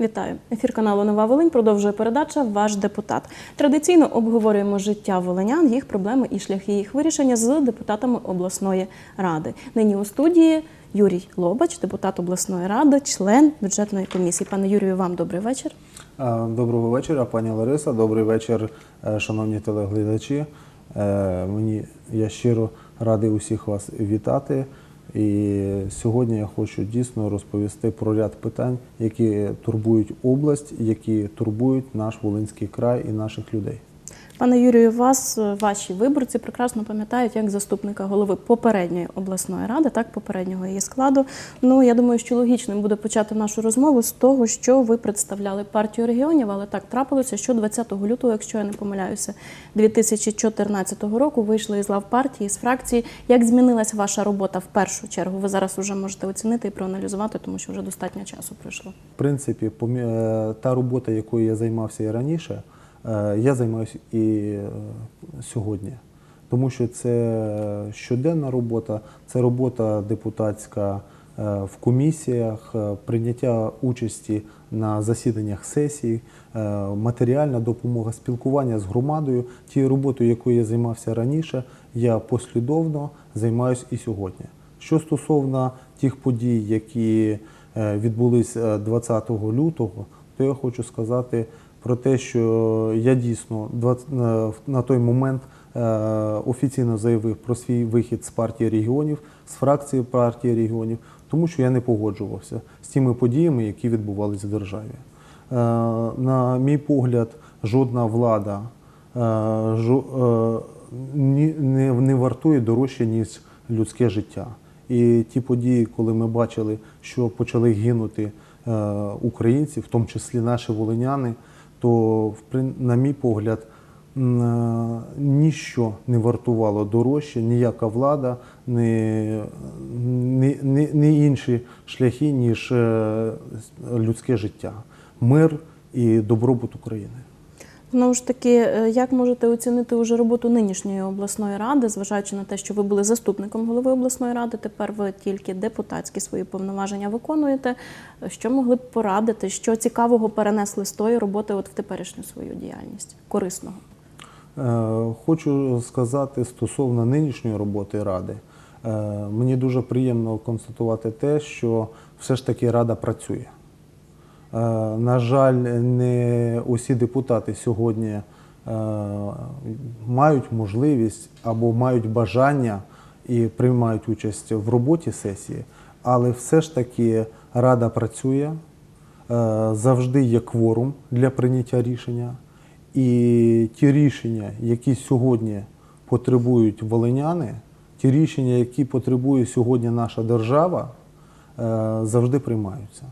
Вітаю! Ефір каналу Нова Волинь продовжує передача Ваш депутат. Традиційно обговорюємо життя волинян, їх проблеми і шляхи їх вирішення з депутатами обласної ради. Нині у студії Юрій Лобач, депутат обласної ради, член бюджетної комісії. Пане Юрію, вам добрий вечір. Доброго вечора, пані Лариса. Добрий вечір, е, шановні телеглядачі. Е, Мені я щиро радий усіх вас вітати. І сьогодні я хочу дійсно розповісти про ряд питань, які турбують область, які турбують наш Волинський край і наших людей. Пане Юрію, вас е, ваші виборці прекрасно пам'ятають як заступника голови попередньої обласної ради, так попереднього її складу. Ну я думаю, що логічним буде почати нашу розмову з того, що ви представляли партію регіонів, але так трапилося, що 20 лютого, якщо я не помиляюся, 2014 року вийшли із лав партії з фракції. Як змінилася ваша робота в першу чергу? Ви зараз вже можете оцінити і проаналізувати, тому що вже достатньо часу пройшло. В принципі, е, та робота, якою я займався і раніше, я займаюся і е, сьогодні. Тому що це щоденна робота, це робота депутатська е, в комісіях, е, прийняття участі на засіданнях сесій, е, матеріальна допомога, спілкування з громадою. Тією роботою, якою я займався раніше, я послідовно займаюся і сьогодні. Що стосовно тих подій, які е, відбулись е, 20 лютого, то я хочу сказати про те, що я дійсно 20 на- той момент е, офіційно заявив про свій вихід з партії регіонів, з фракції партії регіонів, тому що я не погоджувався з тими подіями, які відбувалися в державі. Е, На мій погляд, жодна влада е, не, вартує дорожче, ніж людське життя. І ті події, коли ми бачили, що почали гинути українці, в тому числі наші волиняни, то, на мій погляд, е, ніщо не вартувало дорожче, ніяка влада, ні, ні, ні, ні інші шляхи, ніж е, людське життя, мир і добробут України. Знову ж таки, е, як можете оцінити уже роботу нинішньої обласної ради, зважаючи на те, що ви були заступником голови обласної ради, тепер ви тільки депутатські свої повноваження виконуєте. Що могли б порадити, що цікавого перенесли з тої роботи от в теперішню свою діяльність корисного? Е, Хочу сказати стосовно нинішньої роботи ради. Е, Мені дуже приємно констатувати те, що все ж таки рада працює. Е, На жаль, не усі депутати сьогодні е, мають можливість або мають бажання і приймають участь в роботі сесії, але все ж таки рада працює, е, завжди є кворум для прийняття рішення. І ті рішення, які сьогодні потребують волиняни, ті рішення, які потребує сьогодні наша держава, завжди приймаються.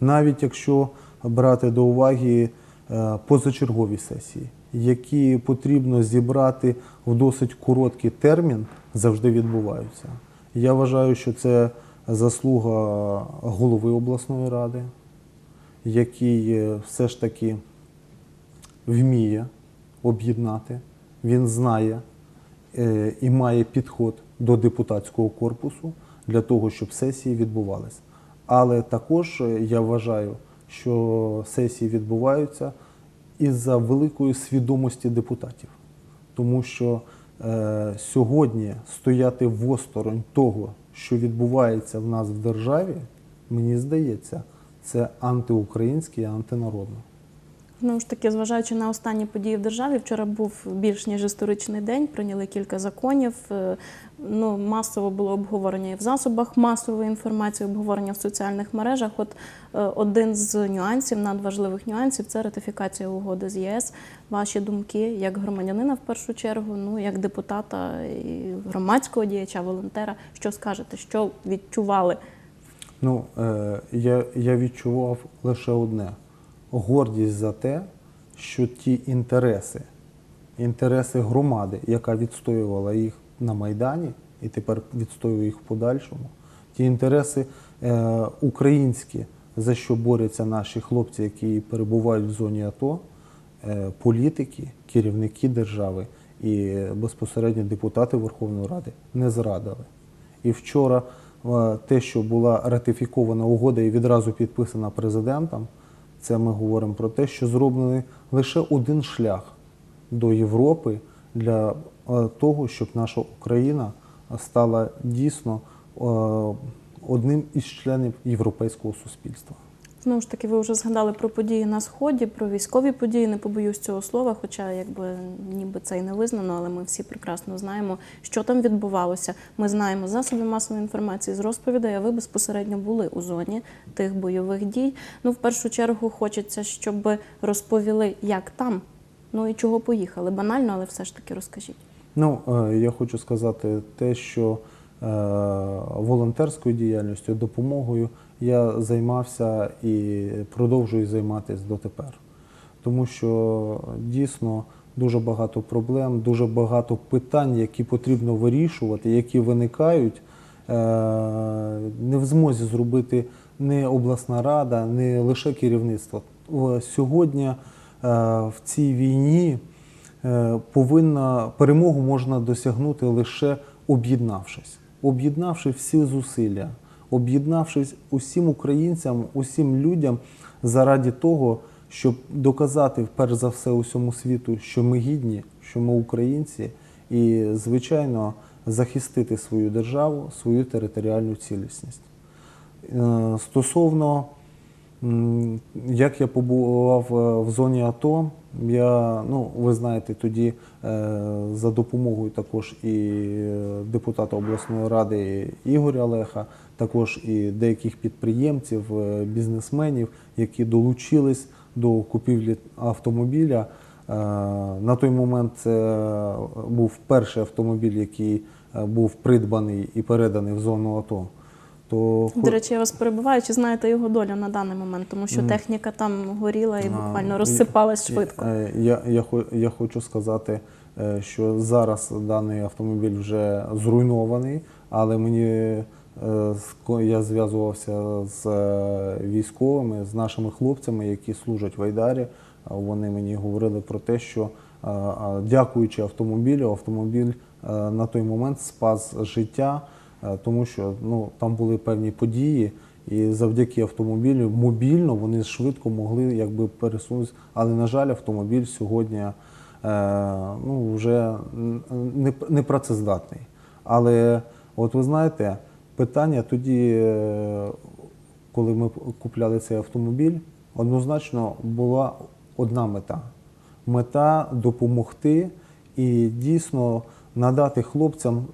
Навіть якщо брати до уваги е, позачергові сесії, які потрібно зібрати в досить короткий термін, завжди відбуваються. Я вважаю, що це заслуга голови обласної ради, який е, все ж таки вміє об'єднати, він знає е, і має підход до депутатського корпусу для того, щоб сесії відбувалися. Але також я вважаю, що сесії відбуваються із-за великої свідомості депутатів, тому що е, сьогодні стояти в осторонь того, що відбувається в нас в державі, мені здається, це антиукраїнське і антинародне. Знову ж таки, зважаючи на останні події в державі, вчора був більш ніж історичний день. Прийняли кілька законів. Е, Ну, масово було обговорення і в засобах масової інформації, обговорення в соціальних мережах. От е, один з нюансів, надважливих нюансів, це ратифікація угоди з ЄС. Ваші думки як громадянина в першу чергу, ну як депутата і громадського діяча, волонтера. Що скажете, що відчували? Ну, е, я, я відчував лише одне: гордість за те, що ті інтереси, інтереси громади, яка відстоювала їх на Майдані і тепер відстоює їх в подальшому, ті інтереси е, українські, за що борються наші хлопці, які перебувають в зоні АТО, е, політики, керівники держави і безпосередньо депутати Верховної Ради не зрадили. І вчора е, те, що була ратифікована угода і відразу підписана президентом, це ми говоримо про те, що зроблений лише один шлях до Європи для е, того, щоб наша Україна стала дійсно е, одним із членів європейського суспільства. Знову ж таки, ви вже згадали про події на сході, про військові події. Не побоюсь цього слова, хоча якби ніби це й не визнано, але ми всі прекрасно знаємо, що там відбувалося. Ми знаємо з засобів масової інформації з розповідей, а ви безпосередньо були у зоні тих бойових дій. Ну, в першу чергу, хочеться, щоб розповіли, як там, ну і чого поїхали. Банально, але все ж таки розкажіть. Ну, е, я хочу сказати те, що е, волонтерською діяльністю, допомогою я займався і продовжую займатися дотепер. Тому що дійсно дуже багато проблем, дуже багато питань, які потрібно вирішувати, які виникають, е, не в змозі зробити не обласна рада, не лише керівництво. Сьогодні е, в цій війні е, повинна перемогу можна досягнути лише об'єднавшись, об'єднавши всі зусилля, об'єднавшись усім українцям, усім людям заради того, щоб доказати перш за все усьому світу, що ми гідні, що ми українці, і звичайно захистити свою державу, свою територіальну цілісність. Е, Стосовно як я побував е, в зоні АТО, я, ну, ви знаєте, тоді е, за допомогою також і е, депутата обласної ради Ігоря Леха, також і деяких підприємців, бізнесменів, які долучились до купівлі автомобіля. На той момент це був перший автомобіль, який був придбаний і переданий в зону АТО. То До речі, я вас перебиваю, чи знаєте його долю на даний момент, тому що техніка там горіла і буквально розсипалась швидко. Е, Я, я, я хочу сказати, е, що зараз даний автомобіль вже зруйнований, але мені е, я зв'язувався з військовими, з нашими хлопцями, які служать в Айдарі. Вони мені говорили про те, що дякуючи автомобілю, автомобіль на той момент спас життя, тому що ну, там були певні події, і завдяки автомобілю мобільно вони швидко могли якби пересунутися. Але, на жаль, автомобіль сьогодні е, ну, вже не, не працездатний. Але от ви знаєте, питання тоді, е, коли ми купляли цей автомобіль, однозначно була одна мета. Мета допомогти і дійсно надати хлопцям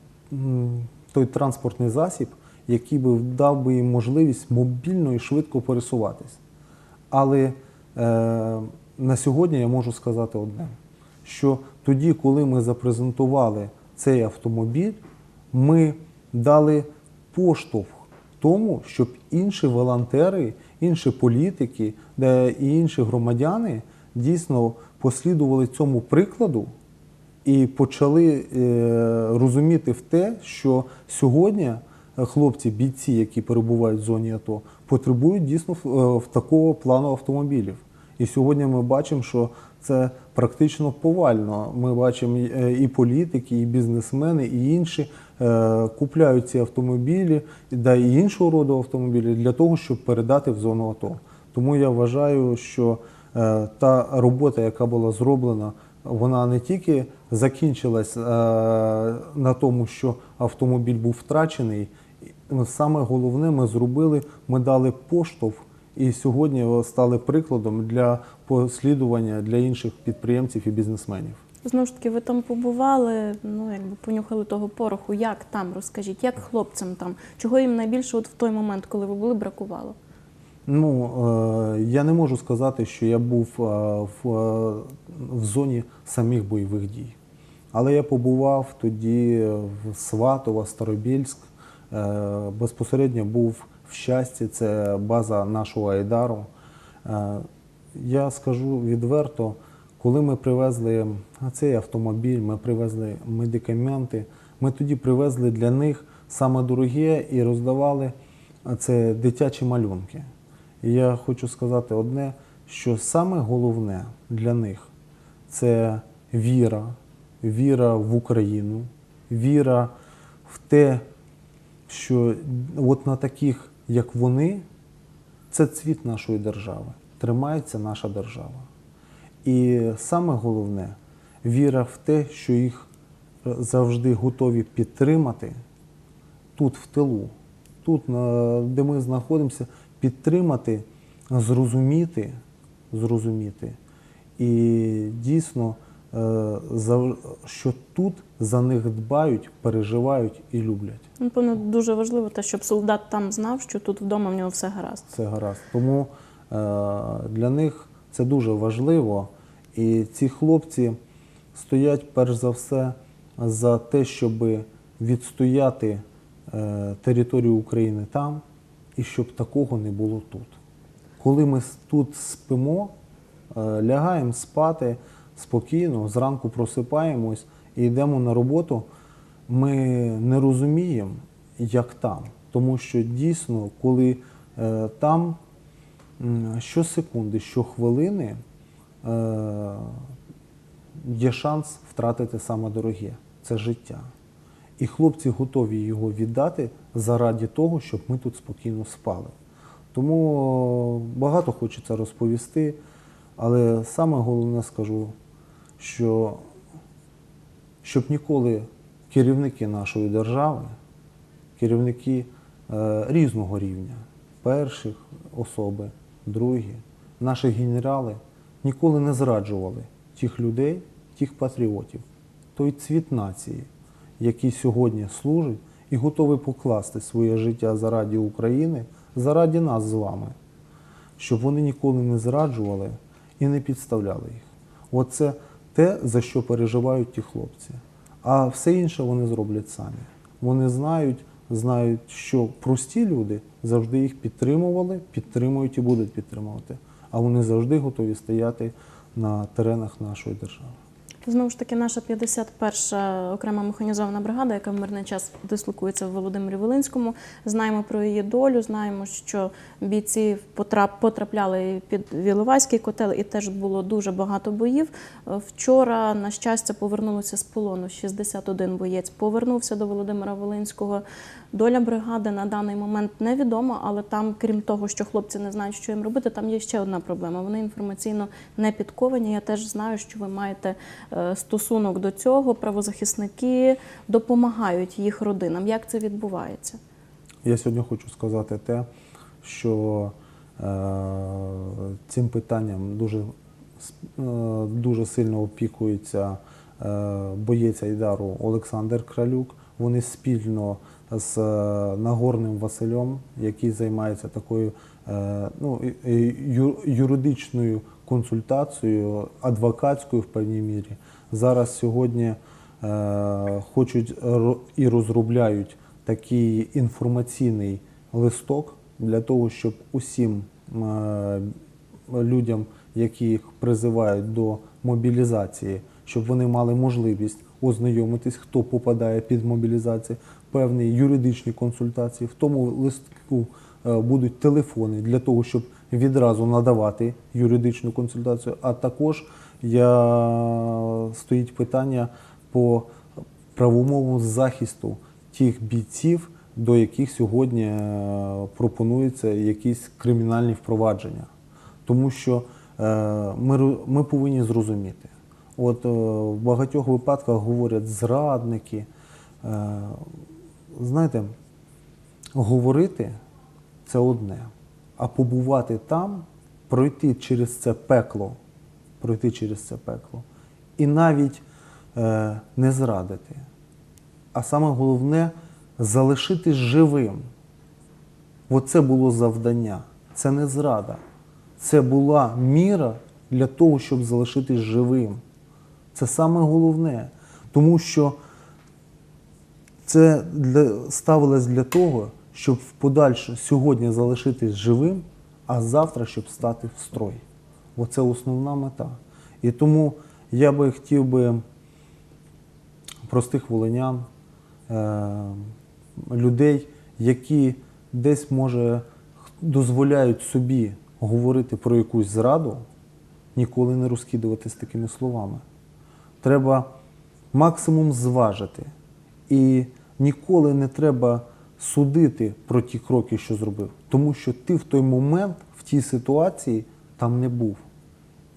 той транспортний засіб, який би дав би їм можливість мобільно і швидко пересуватись. Але е, на сьогодні я можу сказати одне: що тоді, коли ми запрезентували цей автомобіль, ми дали поштовх тому, щоб інші волонтери, інші політики і інші громадяни дійсно послідували цьому прикладу і почали е, розуміти в те, що сьогодні е, хлопці, бійці, які перебувають в зоні АТО, потребують дійсно в, е, такого плану автомобілів. І сьогодні ми бачимо, що це практично повально. Ми бачимо і політики, і бізнесмени, і інші купляють ці автомобілі, да і іншого роду автомобілі для того, щоб передати в зону АТО. Тому я вважаю, що та робота, яка була зроблена, вона не тільки закінчилась е, на тому, що автомобіль був втрачений. Саме головне, ми зробили, ми дали поштовх, і сьогодні стали прикладом для послідування для інших підприємців і бізнесменів. Знову ж таки, ви там побували, ну якби понюхали того пороху. Як там розкажіть, як хлопцям там? Чого їм найбільше от в той момент, коли ви були, бракувало? Ну, е, я не можу сказати, що я був е, в, е, в зоні самих бойових дій. Але я побував тоді в Сватово, Старобільськ, безпосередньо був в щасті, це база нашого Айдару. Я скажу відверто, коли ми привезли цей автомобіль, ми привезли медикаменти, ми тоді привезли для них саме дороге і роздавали це дитячі малюнки. Я хочу сказати одне, що саме головне для них це віра, віра в Україну, віра в те, що от на таких, як вони, це цвіт нашої держави. тримається наша держава. І саме головне віра в те, що їх е, завжди готові підтримати тут, в тилу, тут, де ми знаходимося, підтримати, зрозуміти, зрозуміти. І дійсно, е, що тут за них дбають, переживають і люблять. Напевно, дуже важливо те, щоб солдат там знав, що тут вдома в нього все гаразд. Це гаразд. Тому е, для них це дуже важливо. І ці хлопці стоять перш за все за те, щоб відстояти е, територію України там, і щоб такого не було тут. Коли ми тут спимо, е, лягаємо спати спокійно, зранку просипаємось і йдемо на роботу, ми не розуміємо, як там. Тому що дійсно, коли е, там м, щосекунди, щохвилини е, є шанс втратити саме дороге це життя. І хлопці готові його віддати заради того, щоб ми тут спокійно спали. Тому багато хочеться розповісти, але саме головне скажу, що щоб ніколи керівники нашої держави, керівники е, різного рівня, перших особи, другі, наші генерали ніколи не зраджували тих людей, тих патріотів, той цвіт нації, який сьогодні служить і готовий покласти своє життя заради України, заради нас з вами, щоб вони ніколи не зраджували і не підставляли їх. Оце те, за що переживають ті хлопці. А все інше вони зроблять самі. Вони знають, знають, що прості люди завжди їх підтримували, підтримують і будуть підтримувати. А вони завжди готові стояти на теренах нашої держави. Знову ж таки, наша 51-ша окрема механізована бригада, яка в мирний час дислокується в Володимирі Волинському. Знаємо про її долю, знаємо, що бійці потрап- потрапляли під Віловайський котел, і теж було дуже багато боїв. Вчора, на щастя, повернулося з полону 61 боєць. Повернувся до Володимира Волинського. Доля бригади на даний момент невідома, але там, крім того, що хлопці не знають, що їм робити, там є ще одна проблема. Вони інформаційно не підковані. Я теж знаю, що ви маєте е, стосунок до цього. Правозахисники допомагають їх родинам. Як це відбувається? Я сьогодні хочу сказати те, що е, цим питанням дуже, е, дуже сильно опікується е, боєць Айдару Олександр Кралюк. Вони спільно з е, Нагорним Василем, який займається такою е, ну, юридичною консультацією, адвокатською в певній мірі. Зараз сьогодні е, хочуть і розробляють такий інформаційний листок для того, щоб усім людям, яких призивають до мобілізації, щоб вони мали можливість ознайомитись, хто попадає під мобілізацію, певні юридичні консультації. В тому листку е, будуть телефони для того, щоб відразу надавати юридичну консультацію. А також я стоїть питання по правовому захисту тих бійців, до яких сьогодні е, пропонуються якісь кримінальні впровадження. Тому що е, ми, ми повинні зрозуміти. От в багатьох випадках говорять зрадники. Знаєте, говорити це одне, а побувати там, пройти через це пекло, пройти через це пекло, і навіть е, не зрадити. А саме головне залишитись живим. Оце було завдання. Це не зрада. Це була міра для того, щоб залишитись живим. Це саме головне. Тому що це для, ставилось для того, щоб в подальше сьогодні залишитись живим, а завтра, щоб стати в строй. Оце основна мета. І тому я би хотів би простих волинян, е, людей, які десь, може, дозволяють собі говорити про якусь зраду, ніколи не розкидуватись такими словами. Треба максимум зважити. І ніколи не треба судити про ті кроки, що зробив. Тому що ти в той момент, в тій ситуації, там не був.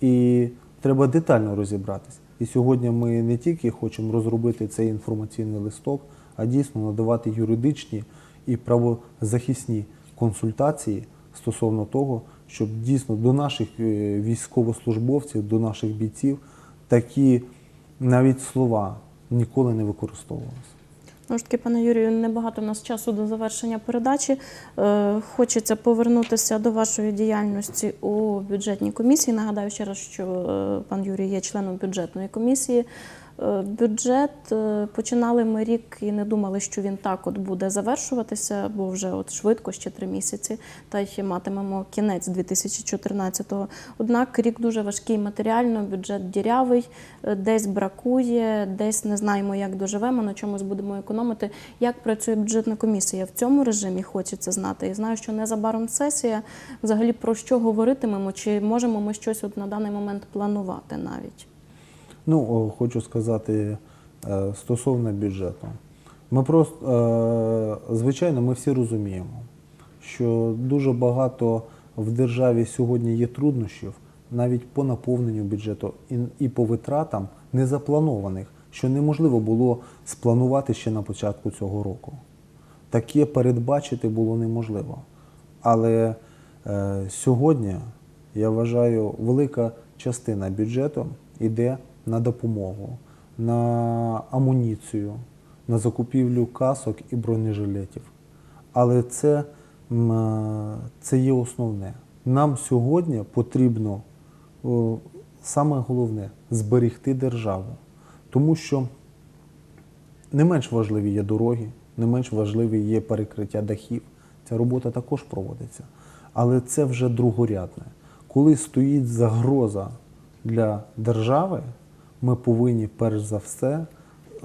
І треба детально розібратись. І сьогодні ми не тільки хочемо розробити цей інформаційний листок, а дійсно надавати юридичні і правозахисні консультації стосовно того, щоб дійсно до наших е, військовослужбовців, до наших бійців такі навіть слова ніколи не використовувалися. Знову ж таки, пане Юрію, небагато в нас часу до завершення передачі. Е, Хочеться повернутися до вашої діяльності у бюджетній комісії. Нагадаю ще раз, що е, пан Юрій є членом бюджетної комісії. Е, Бюджет е, починали ми рік і не думали, що він так от буде завершуватися, бо вже от швидко, ще три місяці, та й матимемо кінець 2014-го. Однак рік дуже важкий матеріально, бюджет дірявий, е, десь бракує, десь не знаємо, як доживемо, на чомусь будемо економити. Як працює бюджетна комісія в цьому режимі? Хочеться знати. І знаю, що незабаром сесія. Взагалі про що говоритимемо? Чи можемо ми щось от на даний момент планувати навіть? Ну, хочу сказати е, стосовно бюджету. Ми просто, е, звичайно, ми всі розуміємо, що дуже багато в державі сьогодні є труднощів навіть по наповненню бюджету і, по витратам незапланованих, що неможливо було спланувати ще на початку цього року. Таке передбачити було неможливо. Але е, сьогодні, я вважаю, велика частина бюджету йде на допомогу, на амуніцію, на закупівлю касок і бронежилетів. Але це, е, це є основне. Нам сьогодні потрібно саме головне зберегти державу, тому що не менш важливі є дороги, не менш важливі є перекриття дахів. Ця робота також проводиться. Але це вже другорядне. Коли стоїть загроза для держави, ми повинні перш за все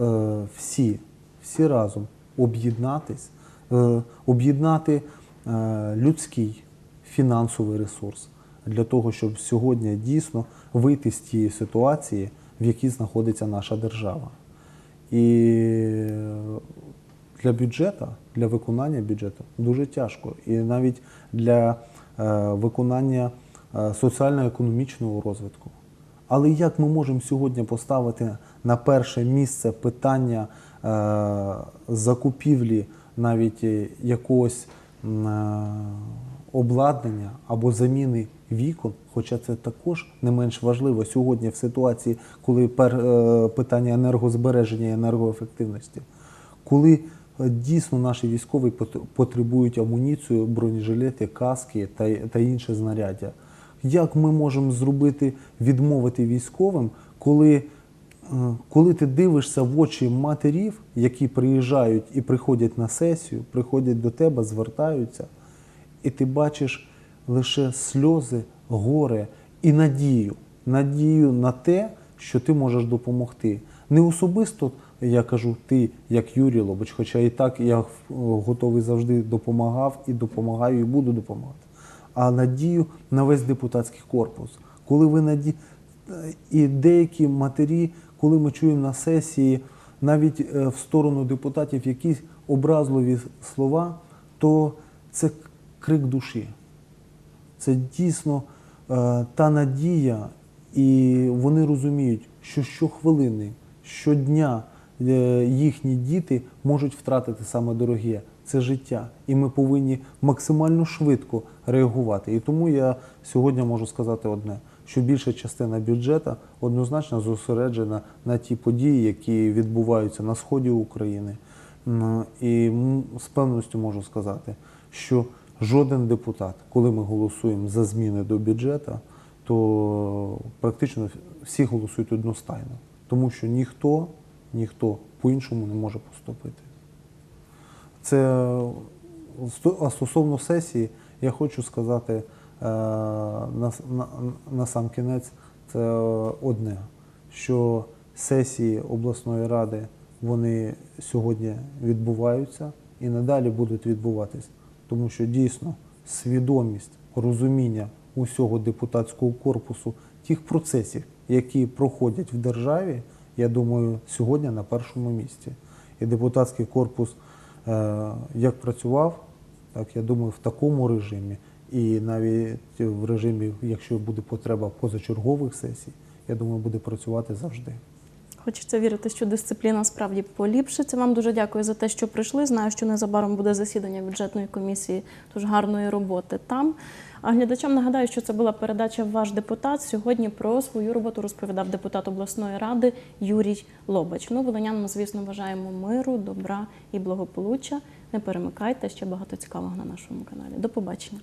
е, всі, всі разом об'єднатись, е, об'єднати е, людський фінансовий ресурс для того, щоб сьогодні дійсно вийти з тієї ситуації, в якій знаходиться наша держава. І для бюджету, для виконання бюджету дуже тяжко. І навіть для виконання соціально-економічного розвитку. Але як ми можемо сьогодні поставити на перше місце питання е, закупівлі навіть е, якогось е, обладнання або заміни вікон, хоча це також не менш важливо сьогодні в ситуації, коли пер, питання енергозбереження і енергоефективності, коли дійсно наші військові потребують амуніцію, бронежилети, каски та інше знаряддя. Як ми можемо зробити відмовити військовим, коли, е, коли ти дивишся в очі матерів, які приїжджають і приходять на сесію, приходять до тебе, звертаються, і ти бачиш лише сльози, горе і надію. Надію на те, що ти можеш допомогти. Не особисто, я кажу, ти, як Юрій Лобоч, хоча і так я е, готовий завжди допомагав і допомагаю, і буду допомагати. А надію на весь депутатський корпус. Коли ви наді... І деякі матері, коли ми чуємо на сесії, навіть е, в сторону депутатів якісь образливі слова, то це крик душі. Це дійсно е, та надія, і вони розуміють, що щохвилини, щодня е, їхні діти можуть втратити саме дороге це життя. І ми повинні максимально швидко реагувати. І тому я сьогодні можу сказати одне: що більша частина бюджету однозначно зосереджена на ті події, які відбуваються на сході України. І з певністю можу сказати, що жоден депутат, коли ми голосуємо за зміни до бюджету, то практично всі голосують одностайно, тому що ніхто, ніхто по-іншому не може поступити. Це а стосовно сесії, я хочу сказати е, на, на, на сам кінець це одне, що сесії обласної ради вони сьогодні відбуваються і надалі будуть відбуватись, тому що дійсно свідомість, розуміння усього депутатського корпусу, тих процесів, які проходять в державі, я думаю, сьогодні на першому місці. І депутатський корпус е, як працював, так я думаю, в такому режимі І навіть в режимі, якщо буде потреба позачергових сесій, я думаю, буде працювати завжди. Хочеться вірити, що дисципліна справді поліпшиться. Вам дуже дякую за те, що прийшли. Знаю, що незабаром буде засідання бюджетної комісії, тож гарної роботи там. А глядачам нагадаю, що це була передача Ваш депутат. Сьогодні про свою роботу розповідав депутат обласної ради Юрій Лобач. Ну, волинянам, звісно, бажаємо миру, добра і благополуччя. Не перемикайте ще багато цікавого на нашому каналі. До побачення.